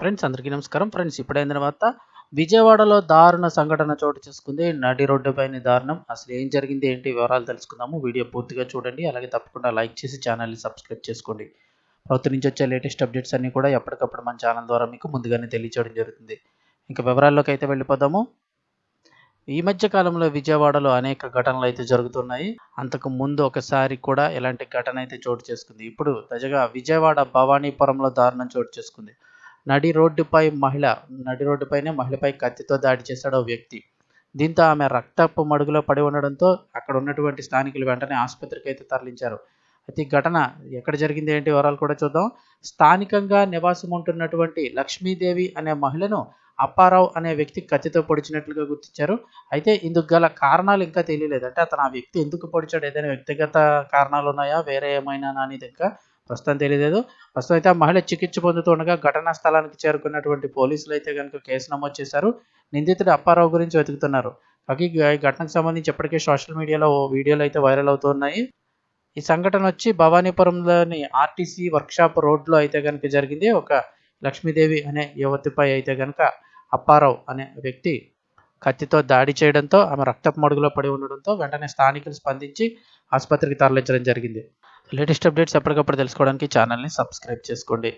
Friends అందరికీ నమస్కారం. Friends ఇప్పుడైన తర్వాత విజయవాడలో దారుణ సంఘటన చోటు చేసుకుంది. నడి రోడ్డుపైన దారుణం. అసలు ఏం జరిగింది? ఏంటి? వివరాలు తెలుసుకుందాము. వీడియో పూర్తిగా చూడండి. అలాగే తప్పకుండా లైక్ చేసి ఛానల్ని సబ్స్క్రైబ్ చేసుకోండి. ప్రభుత్వం నుంచి వచ్చే లేటెస్ట్ అప్డేట్స్ అన్నీ కూడా ఎప్పటికప్పుడు మన ఛానల్ ద్వారా మీకు ముందుగానే తెలియచేయడం జరుగుతుంది. ఇంకా వివరాల్లోకి అయితే వెళ్ళిపోదాము. ఈ మధ్య కాలంలో విజయవాడలో అనేక ఘటనలు అయితే జరుగుతున్నాయి. అంతకు ముందు ఒకసారి కూడా ఇలాంటి ఘటన అయితే చోటు చేసుకుంది. ఇప్పుడు తాజాగా విజయవాడ భవానీపురంలో దారుణం చోటు చేసుకుంది. నడి రోడ్డుపై మహిళ నడి రోడ్డుపైనే మహిళపై కత్తితో దాడి చేశాడు ఓ వ్యక్తి. దీంతో ఆమె రక్తపు మడుగులో పడి ఉండడంతో అక్కడ ఉన్నటువంటి స్థానికులు వెంటనే ఆసుపత్రికి అయితే తరలించారు. అయితే ఘటన ఎక్కడ జరిగింది ఏంటి వివరాలు కూడా చూద్దాం. స్థానికంగా నివాసం ఉంటున్నటువంటి లక్ష్మీదేవి అనే మహిళను అప్పారావు అనే వ్యక్తి కత్తితో పొడిచినట్లుగా గుర్తించారు. అయితే ఇందుకు గల కారణాలు ఇంకా తెలియలేదు. అంటే అతను ఆ వ్యక్తి ఎందుకు పొడిచాడు? ఏదైనా వ్యక్తిగత కారణాలు ఉన్నాయా? వేరే ఏమైనా అనేది ఇంకా ప్రస్తుతం తెలియలేదు. ప్రస్తుతం అయితే ఆ మహిళ చికిత్స పొందుతుండగా ఘటనా స్థలానికి చేరుకున్నటువంటి పోలీసులు అయితే కనుక కేసు నమోదు చేశారు. నిందితుడు అప్పారావు గురించి వెతుకుతున్నారు. కాకి ఈ ఘటనకు సంబంధించి ఇప్పటికే సోషల్ మీడియాలో ఓ వీడియోలు అయితే వైరల్ అవుతున్నాయి ఈ సంఘటన వచ్చి భవానీపురంలోని ఆర్టీసీ వర్క్షాప్ రోడ్లో అయితే కనుక జరిగింది. ఒక లక్ష్మీదేవి అనే యువతిపై అయితే కనుక అప్పారావు అనే వ్యక్తి కత్తితో దాడి చేయడంతో ఆమె రక్తపు మడుగులో పడి ఉండడంతో వెంటనే స్థానికులు స్పందించి ఆసుపత్రికి తరలించడం జరిగింది. లేటెస్ట్ అప్డేట్స్ ఎప్పటికప్పుడు తెలుసుకోవడానికి ఛానల్ని సబ్స్క్రైబ్ చేసుకోండి.